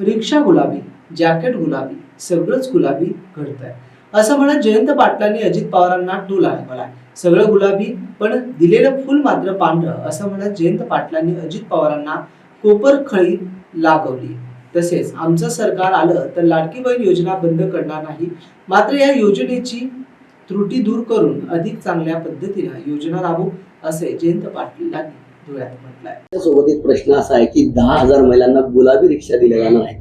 रिक्षा गुलाबी जॅकेट गुलाबी सगळंच गुलाबी घडतंय. असं म्हणत जयंत पाटलांनी अजित पवारांना टोला आहे सगळं गुलाबी पण दिलेलं फुल मात्र पांढरं असं म्हणत जयंत पाटलांनी अजित पवारांना कोपरखळी लागवली. तसेच आमचं सरकार आलं तर लाडकी बहीण योजना बंद करणार नाही. मात्र या योजनेची त्रुटी दूर करून अधिक चांगल्या पद्धतीनं योजना राबवू असे जयंत पाटलांनी धुळ्यात म्हटलंय. सोबत एक प्रश्न असा आहे की दहा हजार महिलांना गुलाबी रिक्षा दिल्या जाणार आहे.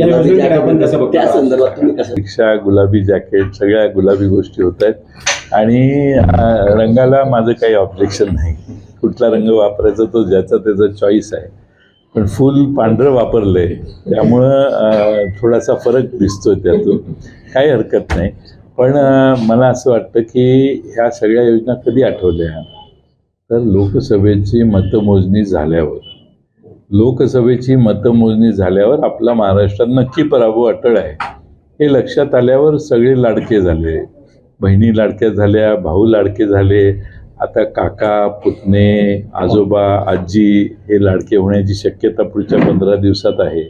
या गुलाबी योजनेकडे आपण jacket, कसं बघतो? त्या संदर्भात तुम्ही कसं रिक्षा गुलाबी जॅकेट सगळ्या गुलाबी गोष्टी होत आहेत. आणि अं, रंगाला माझं काही ऑब्जेक्शन नाही. कुठला रंग वापरायचा तो ज्याचा त्याचा चॉईस आहे. पण फुल पांढरं वापरलंय. त्यामुळं अं, थोडासा फरक दिसतोय त्यातून. काही हरकत नाही. पण अं, मला असं वाटतं की ह्या सगळ्या योजना कधी आठवल्या? तर लोकसभेची मतमोजणी झाल्यावर लोकसभेची मतमोजणी झाल्यावर आपला महाराष्ट्रात नक्की पराभव अटळ आहे. हे लक्षात आल्यावर सगळे लाडके झाले. बहिणी लाडक्या झाल्या भाऊ लाडके झाले. आता काका पुतणे आजोबा आजी हे लाडके होण्याची शक्यता पुढच्या पंधरा दिवसात आहे.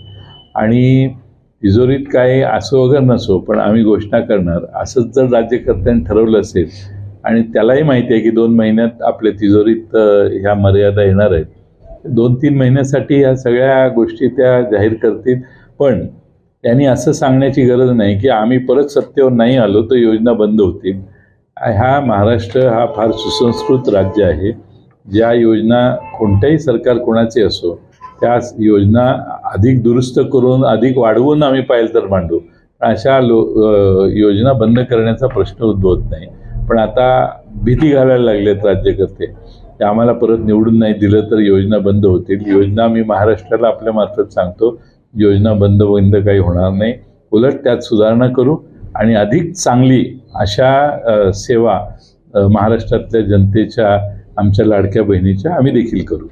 आणि तिजोरीत काय असो वगैरे नसो पण आम्ही घोषणा करणार. असंच जर राज्यकर्त्यांनी ठरवलं असेल आणि त्यालाही माहिती आहे की दोन महिन्यात आपल्या तिजोरीत ह्या मर्यादा येणार आहेत. दोन तीन महिन्यासाठी ह्या सगळ्या गोष्टी त्या जाहीर करतील. पण त्यांनी असं सांगण्याची गरज नाही की आम्ही परत सत्तेवर नाही आलो तर योजना बंद होतील. हा महाराष्ट्र हा फार सुसंस्कृत राज्य आहे. ज्या योजना कोणत्याही सरकार कोणाचे असो त्या योजना अधिक दुरुस्त करून अधिक वाढवून आम्ही पाहिलं तर मांडू. अशा लो योजना बंद करण्याचा प्रश्न उद्भवत नाही. पण आता भीती घालायला लागलेत राज्यकर्ते. की आम्हाला परत निवडून नाही दिलं तर योजना बंद होतील. योजना मी महाराष्ट्राला आपल्या मार्फत सांगतो. योजना बंद बंद काही होणार नाही. उलट त्यात सुधारणा करू आणि अधिक चांगली अशा सेवा महाराष्ट्रातल्या जनतेच्या आमच्या लाडक्या बहिणीच्या आम्ही देखील करू.